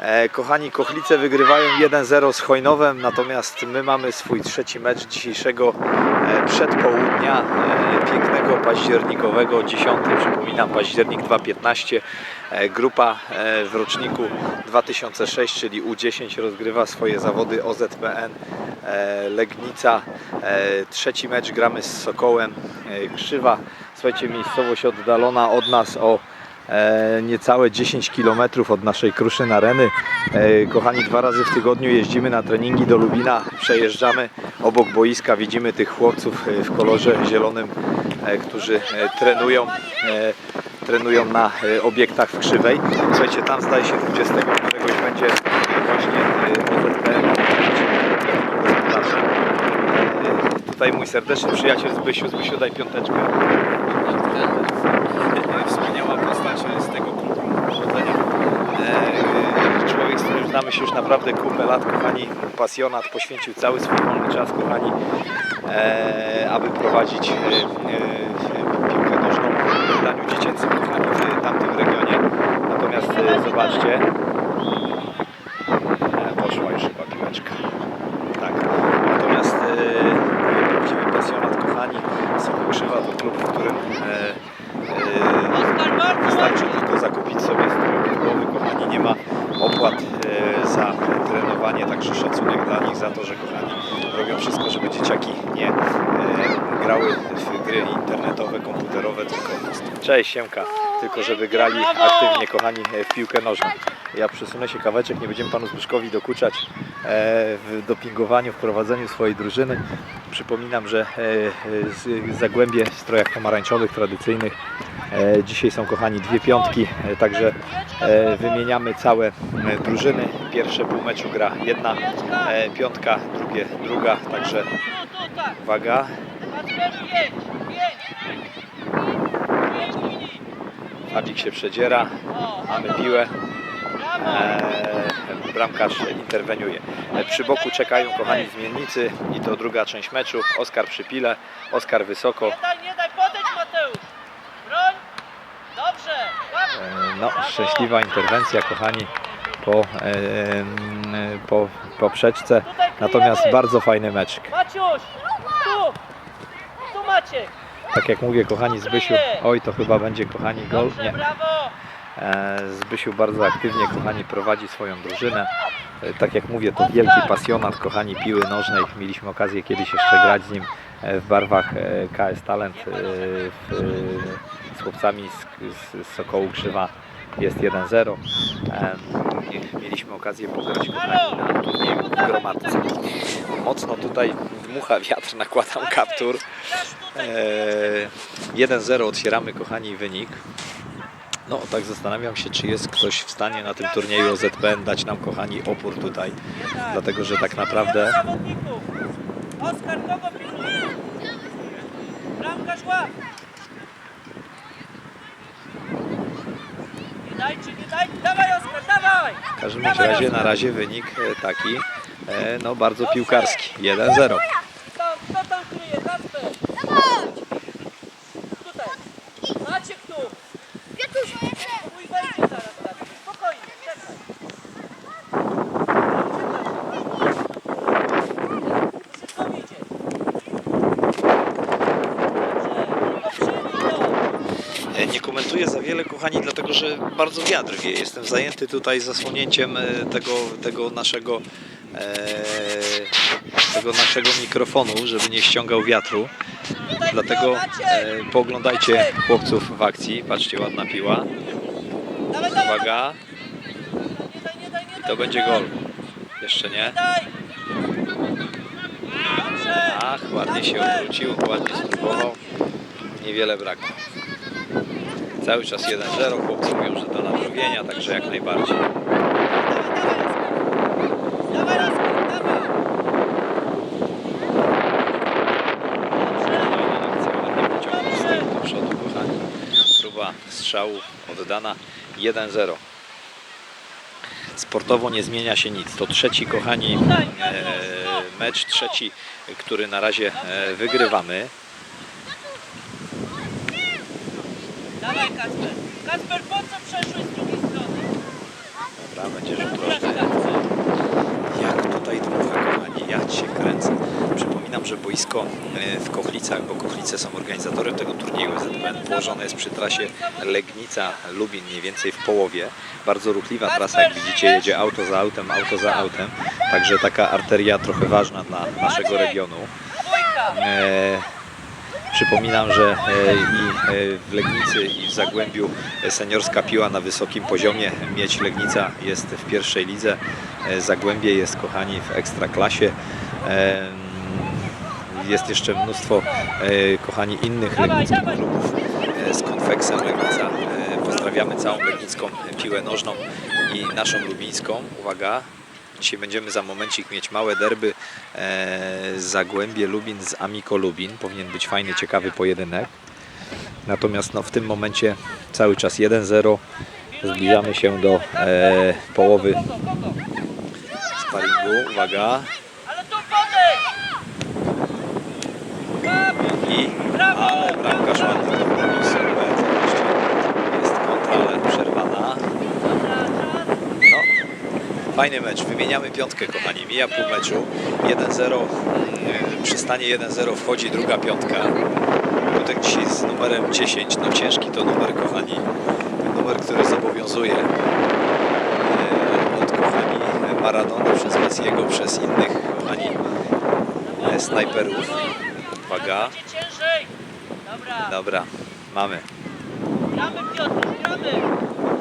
E, Kochani, Kochlice wygrywają 1-0 z Chojnowem, natomiast my mamy swój trzeci mecz dzisiejszego e, przedpołudnia e, pięknego październikowego, 10, przypominam, październik 2.15. E, Grupa w roczniku 2006, czyli U10 rozgrywa swoje zawody OZPN Legnica. Trzeci mecz gramy z Sokołem Krzywa. Słuchajcie, miejscowość oddalona od nas o niecałe 10 km od naszej Kruszyn Areny. E, kochani, dwa razy w tygodniu jeździmy na treningi do Lubina, przejeżdżamy obok boiska, widzimy tych chłopców e, w kolorze zielonym, e, którzy e, trenują, e, trenują na e, obiektach w Krzywej. Słuchajcie, tam zdaje się 20 któregoś będzie właśnie e. E, Tutaj mój serdeczny przyjaciel Zbysiu, Zbysiu daj piąteczkę. E, Wspaniała postać z tego klubu powodzenia. E, Człowiek, z którym znamy się już naprawdę kupę lat, kochani, pasjonat, poświęcił cały swój wolny czas, kochani, e, aby prowadzić e, e, piłkę nożną w wydaniu dziecięcym, kochani, w tamtym regionie. Natomiast e, zobaczcie, e, poszła już chyba piłeczka. Tak. Natomiast e, prawdziwy pasjonat, kochani, Sokół Krzywa to klub, w którym e, e, wystarczy tylko zakupić sobie strój klubowy, kochani, nie ma opłat e, za trenowanie, także szacunek dla nich za to, że kochani robią wszystko, żeby dzieciaki nie e, grały w gry internetowe, komputerowe, tylko cześć Siemka, tylko żeby grali aktywnie, kochani, w piłkę nożną. Ja przesunę się kaweczek, nie będziemy panu Zbyszkowi dokuczać e, w dopingowaniu, w prowadzeniu swojej drużyny. Przypominam, że e, Zagłębie w strojach pomarańczowych, tradycyjnych. E, Dzisiaj są, kochani, dwie piątki, także wymieniamy całe drużyny. Pierwsze pół meczu gra jedna piątka, drugie druga, także uwaga. Fabik się przedziera, mamy piłę. Bramkarz interweniuje. Przy boku czekają kochani zmiennicy i to druga część meczu. Oskar przy pile, Oskar wysoko. Nie daj, nie daj, podejdź Mateusz! Broń! Dobrze! E, No, szczęśliwa interwencja kochani po, e, po poprzeczce. Tutaj Natomiast bardzo fajny meczek. Maciuś! Tu! Tu Maciek! Tak jak mówię kochani Zbysiu, oj to chyba będzie kochani gol. Nie. E, Zbysiu bardzo aktywnie, kochani, prowadzi swoją drużynę. E, Tak jak mówię, to wielki pasjonat, kochani, piły nożnej. Mieliśmy okazję kiedyś jeszcze grać z nim e, w barwach KS Talent z chłopcami z, Sokołu Krzywa. Jest 1-0. E, Mieliśmy okazję pograć, kochani, na w Gromadce. Mocno tutaj dmucha wiatr, nakładam kaptur. E, 1-0 otwieramy, kochani, wynik. No, tak zastanawiam się, czy jest ktoś w stanie na tym turnieju OZPN dać nam, kochani, opór tutaj. Dlatego, że tak naprawdę! Oskar, kogo pilnuje? W każdym razie na razie wynik e, taki, e, no bardzo piłkarski. 1-0. Kto, kto tam kryje? Kasper! Tutaj! Maciek tu! Mój wejdzie zaraz Kasper. Spokojnie, czekaj. Wszystko idzie. Dobrze, dobrze, Komentuję za wiele, kochani, dlatego że bardzo wiatr. Jestem zajęty tutaj zasłonięciem e, tego, tego naszego e, tego naszego mikrofonu, żeby nie ściągał wiatru. Dlatego e, pooglądajcie chłopców w akcji. Patrzcie, ładna piła. Uwaga, i to będzie gol. Jeszcze nie? Ach, ładnie się odwrócił, ładnie spróbował. Niewiele brakło. Cały czas 1-0. Chłopcy mówią, że do nadrobienia, także jak najbardziej. Strzału oddana 1-0. Sportowo nie zmienia się nic. To trzeci, kochani, e, mecz, trzeci, który na razie e, wygrywamy. Dawaj, Kasper! Kasper, po co przeszłeś z drugiej strony? Dobra, będzie rzut rożny. Jak tutaj dmucha, kochani, ja cię kręcę. Przypominam, że boisko e, w Kochlicach, bo Kochlice są organizatorem tego turnieju ZPN, położone jest przy trasie Legnica-Lubin, mniej więcej w połowie. Bardzo ruchliwa trasa, jak widzicie, jedzie auto za autem, auto za autem. Także taka arteria trochę ważna dla naszego regionu. E, Przypominam, że e, i e, w Legnicy i w Zagłębiu seniorska piła na wysokim poziomie. Mieć Legnica jest w pierwszej lidze, e, Zagłębie jest, kochani, w ekstraklasie. Jest jeszcze mnóstwo, kochani, innych legnickich klubów z Konfeksem Legnica. Pozdrawiamy całą legnicką piłę nożną i naszą lubińską. Uwaga, Dzisiaj będziemy za momencik mieć małe derby e, Zagłębie Lubin z Amiko Lubin. Powinien być fajny, ciekawy pojedynek. Natomiast no, w tym momencie cały czas 1-0. Zbliżamy się do e, połowy sparingu. Uwaga. I ale bramkarz ładnie to broni super. Zobaczcie. Jest kontra, ale przerwana. Dobra, czas. No, fajny mecz. Wymieniamy piątkę, kochani. Mija pół meczu. 1-0. mm, Przy stanie 1-0 wchodzi druga piątka. Gutek dzisiaj z numerem 10. No ciężki to numer, kochani. Numer, który zobowiązuje e, od kochani Maradony przez Messiego, przez innych kochani e, snajperów. Uwaga. Dobra, mamy. gramy Piotr, gramy!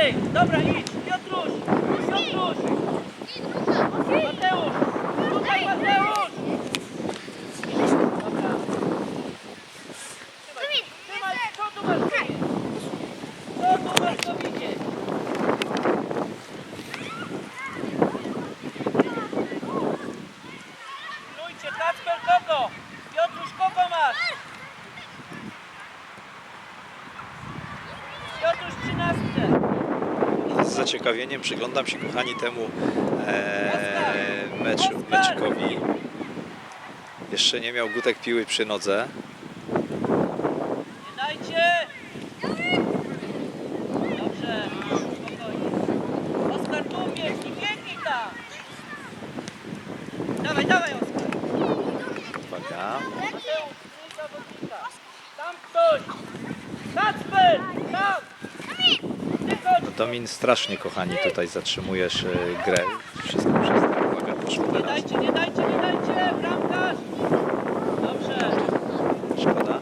Maciej, dobra, idź, zaciekawieniem przyglądam się, kochani, temu e, meczu, meczkowi. Jeszcze nie miał Gutek piły przy nodze. Nie dajcie! Dobrze, spokojnie. Oskar, tu biegnij, biegnij tam! Dawaj, dawaj, Oskar! Uwaga. Mateusz, trój zawodnika. Tam ktoś! Kacper! Tam! Ty chodź! Domin strasznie, kochani, tutaj zatrzymujesz e, grę. Wszystko przez to. Uwaga, poszło Nie dajcie, nie dajcie, nie dajcie! Bramkarz! Dobrze. Szkoda.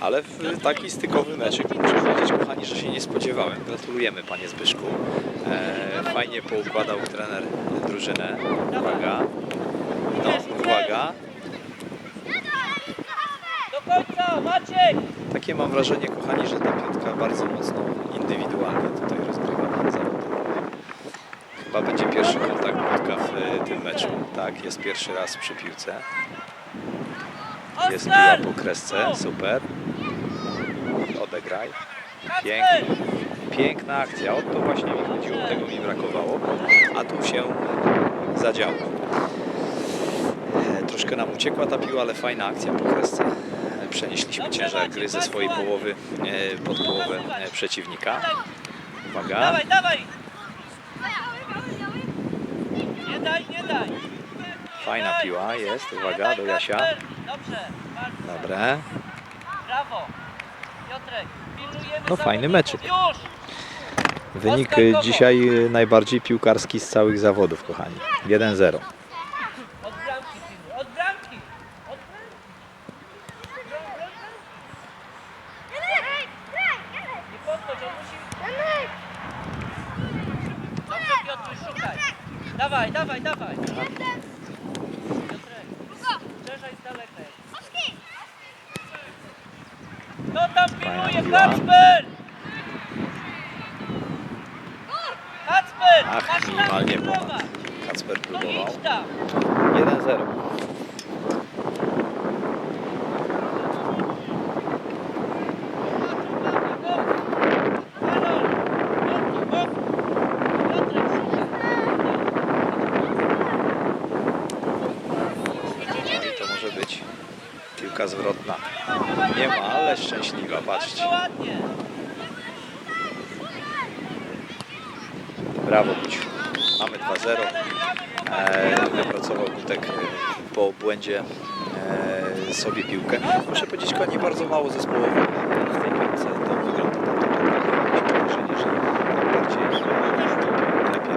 Ale w taki stykowy meczek muszę powiedzieć, kochani, że się nie spodziewałem. Gratulujemy, panie Zbyszku. E, fajnie poukładał trener drużynę. Uwaga. No, uwaga. Do końca, Maciek! Takie mam wrażenie, kochani, że ta piątka bardzo mocno indywidualnie tutaj zawody. Chyba będzie pierwszy kontakt Gutka w e, tym meczu. Tak, jest pierwszy raz przy piłce. Jest piła po kresce, super. Odegraj. Pięknie. Piękna akcja, o to właśnie mi chodziło, tego mi brakowało, a tu się zadziało. E, Troszkę nam uciekła ta piła, ale fajna akcja po kresce. E, Przenieśliśmy ciężar gry ze swojej połowy e, pod połowę przeciwnika. Uwaga, Dawaj, dawaj! Nie daj, nie daj! fajna piła jest, uwaga, do Jasia. Kacper. Dobrze, bardzo. Dobre. Brawo! Piotrek, pilnujemy No, fajny meczyk. Już! Wynik dzisiaj najbardziej piłkarski z całych zawodów, kochani. 1-0. Dawaj, dawaj, dawaj! Piotrek, uderzaj z daleka. Kto tam pilnuje? Kacper! Kacper! Ach, masz tam minimalnie ponad. Kacper No próbował. idź tam! 1-0. Nie ma, ale szczęśliwa, patrzcie. Brawo, Guciu. Mamy 2-0. E, wypracował Gutek e, po błędzie e, sobie piłkę. Muszę powiedzieć, kochani, bardzo mało zespołowo w tej piłce. To wygląda tak. Mam wrażenie, że bardziej e, lepiej.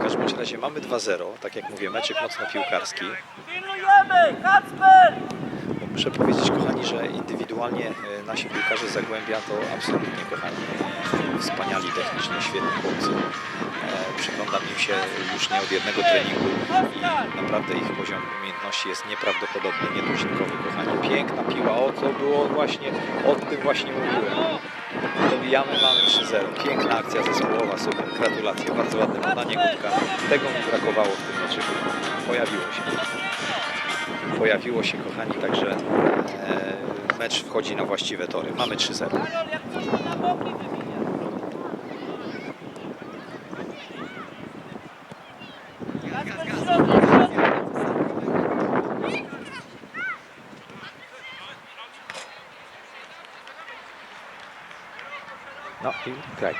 W każdym razie mamy 2-0. Tak jak mówię, meczek mocno piłkarski. Pilnujemy! Kacper! Muszę powiedzieć, kochani, że indywidualnie e, nasi piłkarze Zagłębia to absolutnie, kochani, wspaniali technicznie, świetni chłopcy. E, Przyglądam im się już nie od jednego treningu i naprawdę ich poziom umiejętności jest nieprawdopodobny, nietuzinkowy, kochani. Piękna piła, o co było właśnie, o tym właśnie mówiłem. Dobijamy, mamy 3-0. Piękna akcja zespołowa, super, gratulacje, bardzo ładne podanie Gutka. Tego mi brakowało w tym meczu. Pojawiło się pojawiło się, kochani, także e, mecz wchodzi na właściwe tory. Mamy 3-0. Karol, jak coś to na boki wymienia. Kacper, w środku, w środku. No i.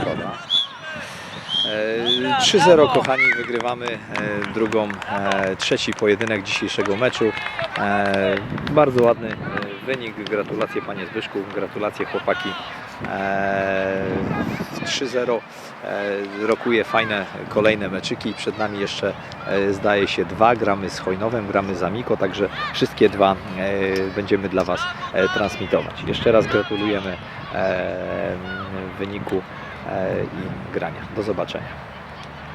Szkoda. E, 3-0 kochani, wygrywamy e, drugą, e, trzeci pojedynek dzisiejszego meczu. E, bardzo ładny wynik, gratulacje panie Zbyszku, gratulacje chłopaki. E, 3-0 e, rokuje fajne kolejne meczyki. Przed nami jeszcze zdaje się dwa, gramy z Hojnowem, gramy z Amiko, także wszystkie dwa będziemy dla Was transmitować. Jeszcze raz gratulujemy wyniku i grania. Do zobaczenia.